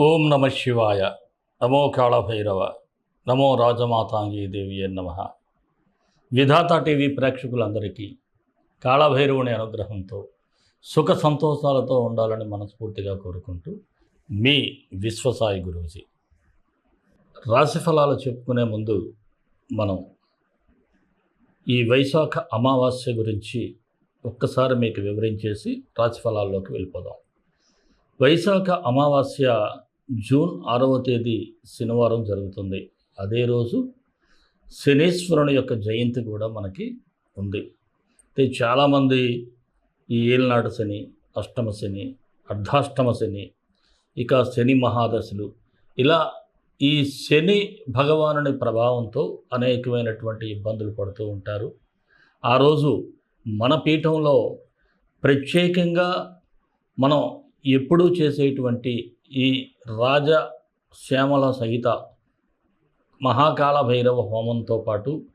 ఓం నమ శివాయ. నమో కాళభైరవ. నమో రాజమాతాంగీ దేవి నమ. విధాత టీవీ ప్రేక్షకులందరికీ కాళభైరవుని అనుగ్రహంతో సుఖ సంతోషాలతో ఉండాలని మనస్ఫూర్తిగా కోరుకుంటూ మీ విశ్వసాయి గురూజీ. రాశిఫలాలు చెప్పుకునే ముందు మనం ఈ వైశాఖ అమావాస్య గురించి ఒక్కసారి మీకు వివరించేసి రాశిఫలాల్లోకి వెళ్ళిపోదాం. వైశాఖ అమావాస్య జూన్ ఆరవ తేదీ శనివారం జరుగుతుంది. అదే రోజు శనీశ్వరుని యొక్క జయంతి కూడా మనకి ఉంది. అయితే చాలామంది ఈ ఏలినాడు శని అష్టమ శని అర్ధాష్టమ శని ఇక శని మహాదశలు ఇలా ఈ శని భగవానుని ప్రభావంతో అనేకమైనటువంటి ఇబ్బందులు పడుతూ ఉంటారు. ఆ రోజు మన పీఠంలో ప్రత్యేకంగా మనం ఎప్పుడూ చేసేటువంటి ఈ రాజ శ్యామల సహిత మహాకాల భైరవ హోమంతో పాటు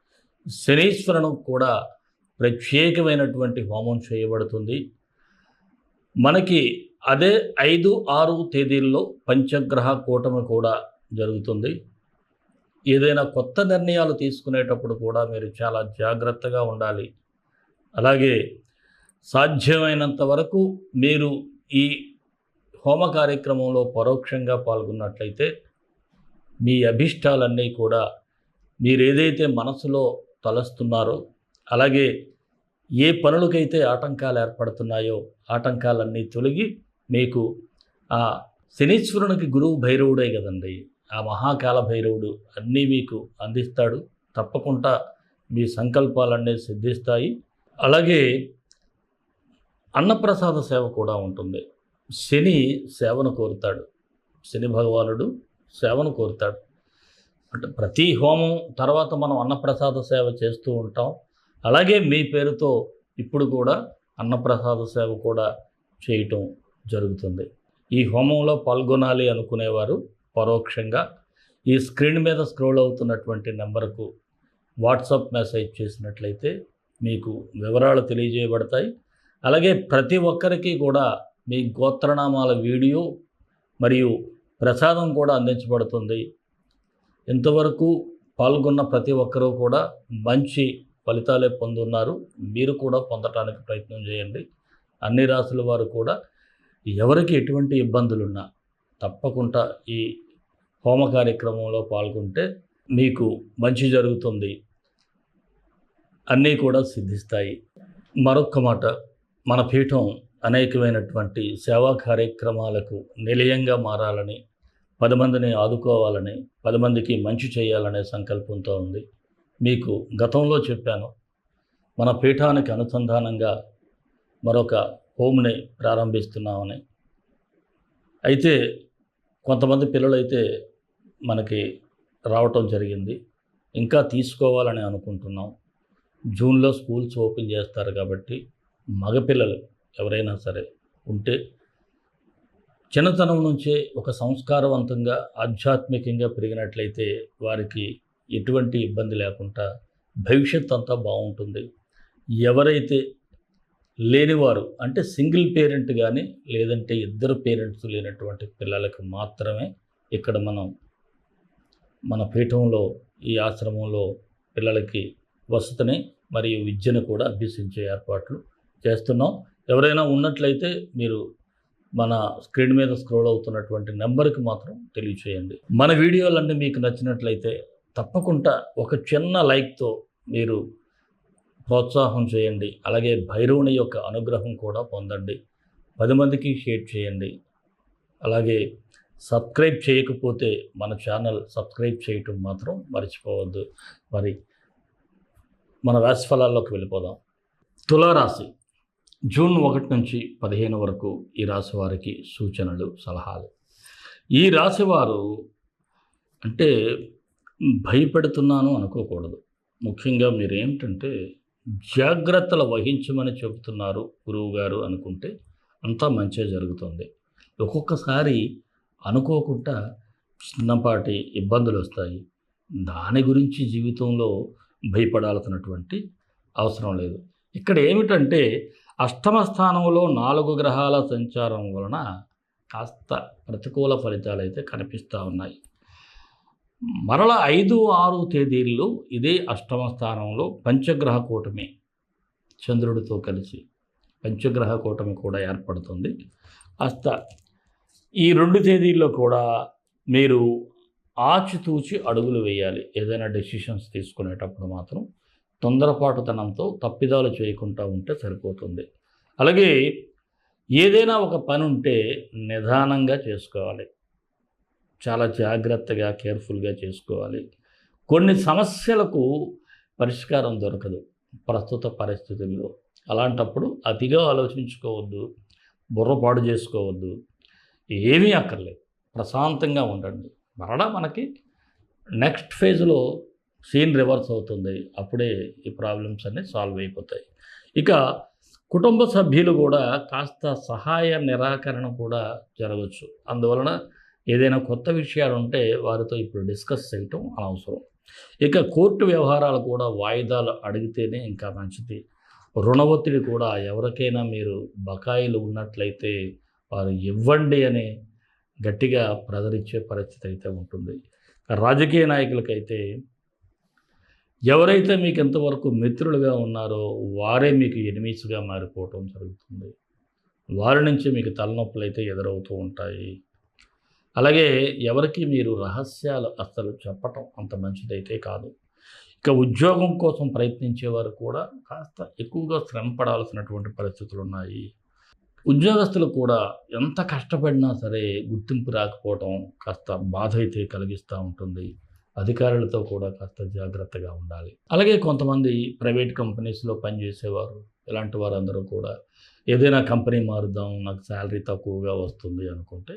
శనీశ్వరను కూడా ప్రత్యేకమైనటువంటి హోమం చేయబడుతుంది. మనకి అదే ఐదు ఆరు తేదీల్లో పంచగ్రహ కూటమి కూడా జరుగుతుంది. ఏదైనా కొత్త నిర్ణయాలు తీసుకునేటప్పుడు కూడా మీరు చాలా జాగ్రత్తగా ఉండాలి. అలాగే సాధ్యమైనంత వరకు మీరు ఈ హోమ కార్యక్రమంలో పరోక్షంగా పాల్గొన్నట్లయితే మీ అభిష్టాలన్నీ కూడా మీరేదైతే మనసులో తలస్తున్నారో అలాగే ఏ పనులకైతే ఆటంకాలు ఏర్పడుతున్నాయో ఆటంకాలన్నీ తొలగి మీకు ఆ శనీశ్వరునికి గురువు భైరవుడే కదండి. ఆ మహాకాల భైరవుడు అన్నీ మీకు అందిస్తాడు. తప్పకుండా మీ సంకల్పాలన్నీ సిద్ధిస్తాయి. అలాగే అన్నప్రసాద సేవ కూడా ఉంటుంది. శని సేవను కోరుతాడు. శని భగవానుడు సేవను కోరుతాడు. అంటే ప్రతి హోమం తర్వాత మనం అన్నప్రసాద సేవ చేస్తూ ఉంటాం. అలాగే మీ పేరుతో ఇప్పుడు కూడా అన్నప్రసాద సేవ కూడా చేయటం జరుగుతుంది. ఈ హోమంలో పాల్గొనాలి అనుకునేవారు పరోక్షంగా. ఈ స్క్రీన్ మీద స్క్రోల్ అవుతున్నటువంటి నెంబర్కు వాట్సాప్ మెసేజ్ చేసినట్లయితే మీకు వివరాలు తెలియజేయబడతాయి. అలాగే ప్రతి ఒక్కరికి కూడా మీ గోత్రనామాల వీడియో మరియు ప్రసాదం కూడా అందించబడుతుంది. ఇంతవరకు పాల్గొన్న ప్రతి ఒక్కరూ కూడా మంచి ఫలితాలే పొందున్నారు. మీరు కూడా పొందటానికి ప్రయత్నం చేయండి. అన్ని రాసుల వారు కూడా ఎవరికి ఎటువంటి ఇబ్బందులున్నా తప్పకుండా ఈ హోమ కార్యక్రమంలో పాల్గొంటే మీకు మంచి జరుగుతుంది. అన్నీ కూడా సిద్ధిస్తాయి. మరొక్క మాట మన పీఠం అనేకమైనటువంటి సేవా కార్యక్రమాలకు నిలయంగా మారాలని పది మందిని ఆదుకోవాలని పది మందికి మంచి చేయాలనే సంకల్పంతో ఉంది. మీకు గతంలో చెప్పాను మన పీఠానికి అనుసంధానంగా మరొక హోమ్ని ప్రారంభిస్తున్నామని. అయితే కొంతమంది పిల్లలైతే మనకి రావటం జరిగింది. ఇంకా తీసుకోవాలని అనుకుంటున్నాం. జూన్లో స్కూల్స్ ఓపెన్ చేస్తారు కాబట్టి మగపిల్లలు ఎవరైనా సరే ఉంటే చిన్నతనం నుంచే ఒక సంస్కారవంతంగా ఆధ్యాత్మికంగా పెరిగినట్లయితే వారికి ఎటువంటి ఇబ్బంది లేకుండా భవిష్యత్ అంతా బాగుంటుంది. ఎవరైతే లేనివారు అంటే సింగిల్ పేరెంట్ కానీ లేదంటే ఇద్దరు పేరెంట్స్ లేనటువంటి పిల్లలకు మాత్రమే ఇక్కడ మనం మన పీఠంలో ఈ ఆశ్రమంలో పిల్లలకి వసతిని మరియు విద్యను కూడా అభ్యసించే ఏర్పాట్లు చేస్తున్నాం. ఎవరైనా ఉన్నట్లయితే మీరు మన స్క్రీన్ మీద స్క్రోల్ అవుతున్నటువంటి నెంబర్కి మాత్రం తెలియచేయండి. మన వీడియోలన్నీ మీకు నచ్చినట్లయితే తప్పకుండా ఒక చిన్న లైక్తో మీరు ప్రోత్సాహం చేయండి. అలాగే భైరవుని యొక్క అనుగ్రహం కూడా పొందండి. పది మందికి షేర్ చేయండి. అలాగే సబ్స్క్రైబ్ చేయకపోతే మన ఛానల్ సబ్స్క్రైబ్ చేయటం మాత్రం మర్చిపోవద్దు. మరి మన రాశి ఫలాల్లోకి వెళ్ళిపోదాం. తులారాశి జూన్ ఒకటి నుంచి పదిహేను వరకు ఈ రాశి వారికి సూచనలు సలహాలు. ఈ రాశివారు అంటే భయపెడుతున్నాను అనుకోకూడదు. ముఖ్యంగా మీరు ఏమిటంటే జాగ్రత్తలు వహించమని చెబుతున్నారు గురువు గారు అనుకుంటే అంతా మంచిగా జరుగుతుంది. ఒక్కొక్కసారి అనుకోకుండా చిన్నపాటి ఇబ్బందులు వస్తాయి. దాని గురించి జీవితంలో భయపడాల్సినటువంటి అవసరం లేదు. ఇక్కడ ఏమిటంటే అష్టమ స్థానంలో నాలుగు గ్రహాల సంచారం వలన కాస్త ప్రతికూల ఫలితాలు అయితే కనిపిస్తూ ఉన్నాయి. మరల ఐదు ఆరు తేదీల్లో ఇదే అష్టమ స్థానంలో పంచగ్రహ కూటమి చంద్రుడితో కలిసి పంచగ్రహ కూటమి కూడా ఏర్పడుతుంది. కాస్త ఈ రెండు తేదీల్లో కూడా మీరు ఆచితూచి అడుగులు వేయాలి. ఏదైనా డెసిషన్స్ తీసుకునేటప్పుడు మాత్రం తొందరపాటుతనంతో తప్పిదాలు చేయకుండా ఉంటే సరిపోతుంది. అలాగే ఏదైనా ఒక పని ఉంటే నిదానంగా చేసుకోవాలి. చాలా జాగ్రత్తగా కేర్ఫుల్గా చేసుకోవాలి. కొన్ని సమస్యలకు పరిష్కారం దొరకదు ప్రస్తుత పరిస్థితుల్లో. అలాంటప్పుడు అతిగా ఆలోచించుకోవద్దు బుర్రపాటు చేసుకోవద్దు ఏమీ అక్కర్లేదు. ప్రశాంతంగా ఉండండి. మరలా మనకి నెక్స్ట్ ఫేజ్లో సీన్ రివర్స్ అవుతుంది. అప్పుడే ఈ ప్రాబ్లమ్స్ అన్నీ సాల్వ్ అయిపోతాయి. ఇక కుటుంబ సభ్యులు కూడా కాస్త సహాయ నిరాకరణ కూడా జరగవచ్చు అందువలన ఏదైనా కొత్త విషయాలు ఉంటే వారితో ఇప్పుడు డిస్కస్ చేయటం అనవసరం. ఇక కోర్టు వ్యవహారాలు కూడా వాయిదాలు అడిగితేనే ఇంకా మంచిది. రుణ ఒత్తిడి కూడా ఎవరికైనా మీరు బకాయిలు ఉన్నట్లయితే వారు ఇవ్వండి అని గట్టిగా ప్రదరించే పరిస్థితి అయితే ఉంటుంది. రాజకీయ నాయకులకైతే ఎవరైతే మీకు ఎంతవరకు మిత్రులుగా ఉన్నారో వారే మీకు ఎనిమీస్గా మారిపోవటం జరుగుతుంది. వారి నుంచి మీకు తలనొప్పులు అయితే ఎదురవుతూ ఉంటాయి. అలాగే ఎవరికి మీరు రహస్యాలు అస్సలు చెప్పటం అంత మంచిదైతే కాదు. ఇక ఉద్యోగం కోసం ప్రయత్నించేవారు కూడా కాస్త ఎక్కువగా శ్రమ పడాల్సినటువంటి పరిస్థితులు ఉన్నాయి ఉద్యోగస్తులు కూడా ఎంత కష్టపడినా సరే గుర్తింపు రాకపోవటం కాస్త బాధ అయితే కలిగిస్తూ ఉంటుంది. అధికారులతో కూడా కాస్త జాగ్రత్తగా ఉండాలి. అలాగే కొంతమంది ప్రైవేట్ కంపెనీస్లో పనిచేసేవారు ఇలాంటి వారందరూ కూడా ఏదైనా కంపెనీ మారుద్దాం నాకు శాలరీ తక్కువగా వస్తుంది అనుకుంటే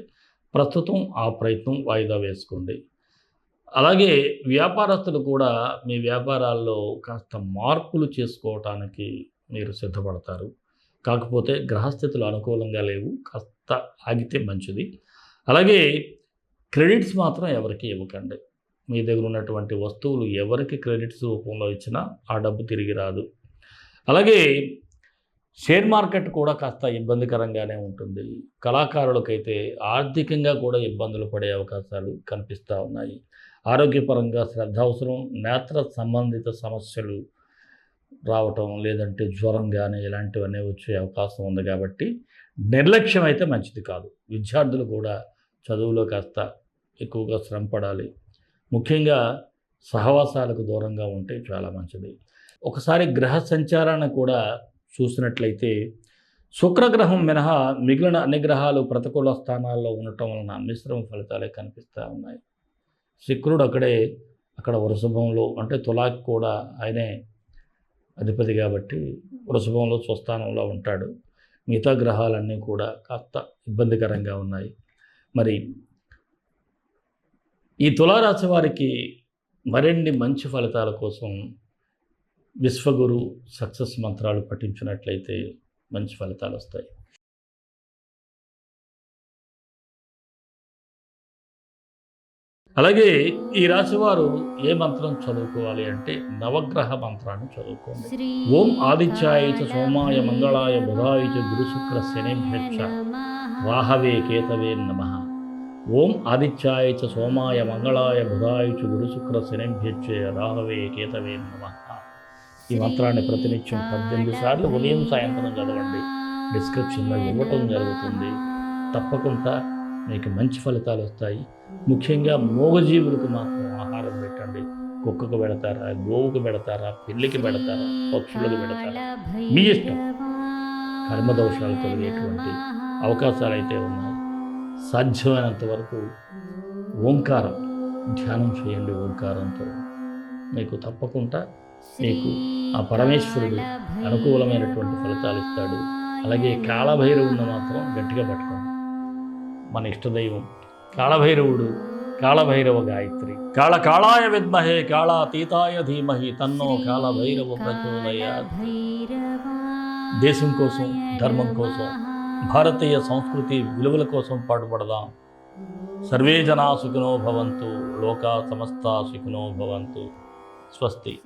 ప్రస్తుతం ఆ ప్రయత్నం వాయిదా వేసుకోండి. అలాగే వ్యాపారస్తులు కూడా మీ వ్యాపారాల్లో కాస్త మార్పులు చేసుకోవటానికి మీరు సిద్ధపడతారు. కాకపోతే గ్రహస్థితులు అనుకూలంగా లేవు కాస్త ఆగితే మంచిది. అలాగే క్రెడిట్స్ మాత్రం ఎవరికి ఇవ్వకండి. మీ దగ్గర ఉన్నటువంటి వస్తువులు ఎవరికి క్రెడిట్స్ రూపంలో ఇచ్చినా ఆ డబ్బు తిరిగి రాదు. అలాగే షేర్ మార్కెట్ కూడా కాస్త ఇబ్బందికరంగానే ఉంటుంది. కళాకారులకైతే ఆర్థికంగా కూడా ఇబ్బందులు పడే అవకాశాలు కనిపిస్తూ ఉన్నాయి. ఆరోగ్యపరంగా శ్రద్ధ అవసరం నేత్ర సంబంధిత సమస్యలు రావటం లేదంటే జ్వరం కానీ ఇలాంటివన్నీ వచ్చే అవకాశం ఉంది కాబట్టి నిర్లక్ష్యం అయితే మంచిది కాదు. విద్యార్థులు కూడా చదువులో కాస్త ఎక్కువగా శ్రమ పడాలి. ముఖ్యంగా సహవాసాలకు దూరంగా ఉంటే చాలా మంచిది. ఒకసారి గ్రహ సంచారాన్ని కూడా చూసినట్లయితే శుక్రగ్రహం మినహా మిగిలిన అన్ని గ్రహాలు ప్రతికూల స్థానాల్లో ఉండటం వలన మిశ్రమ ఫలితాలే కనిపిస్తూ ఉన్నాయి. శుక్రుడు అక్కడే అక్కడ వృషభంలో అంటే తులాకి కూడా ఆయనే అధిపతి కాబట్టి వృషభంలో స్వస్థానంలో ఉంటాడు. మిగతా గ్రహాలన్నీ కూడా కాస్త ఇబ్బందికరంగా ఉన్నాయి. మరి ఈ తులారాశి వారికి మరిన్ని మంచి ఫలితాల కోసం విశ్వగురు సక్సెస్ మంత్రాలు పఠించినట్లయితే మంచి ఫలితాలు వస్తాయి. అలాగే ఈ రాశివారు ఏ మంత్రం చదువుకోవాలి అంటే నవగ్రహ మంత్రాన్ని చదువుకోండి. ఓం ఆదిత్యాయ సోమాయ మంగళాయ బుధాయ చ గురుశుక్ర శనిభ్యక్ష రాహవే కేతవే నమ. ఓం ఆదిత్యాయ చ సోమాయ మంగళాయ బుధాయ చ గురుశుక్ర శనిభ్యక్ష రాహవే కేతవే నమ. ఈ మంత్రాన్ని ప్రతినిత్యం పద్దెనిమిది సార్లు ఉదయం సాయంత్రం చదవండి. డిస్క్రిప్షన్లో ఇవ్వటం జరుగుతుంది. తప్పకుండా మీకు మంచి ఫలితాలు వస్తాయి. ముఖ్యంగా మూగజీవులకు మాత్రం ఆహారం పెట్టండి. కుక్కకు పెడతారా గోవుకు పెడతారా పిల్లికి పెడతారా పక్షులకు పెడతారా? మీ ఇష్టం. కర్మదోషాలు తొలగేటువంటి అవకాశాలు అయితే ఉన్నాయి. సాధ్యమైనంత వరకు ఓంకారం ధ్యానం చేయండి ఓంకారంతో. మీకు తప్పకుండా మీకు ఆ పరమేశ్వరుడు అనుకూలమైనటువంటి ఫలితాలు ఇస్తాడు. అలాగే కాళభైరవుని మాత్రం గట్టిగా పట్టుకోండి. మన ఇష్టదైవం కాళభైరవుడు కాళభైరవ గాయత్రి. కాళ కాళాయ విద్మహే కాళాతీతాయ ధీమహి తన్నో కాళభైరవ ప్రచోదయ దేశం కోసం ధర్మం కోసం భారతీయ సంస్కృతి విలువల కోసం పాటుపడదాం. సర్వే జనా సుఖినో భవంతు లోకా సమస్త సుఖినో భవంతు. స్వస్తి.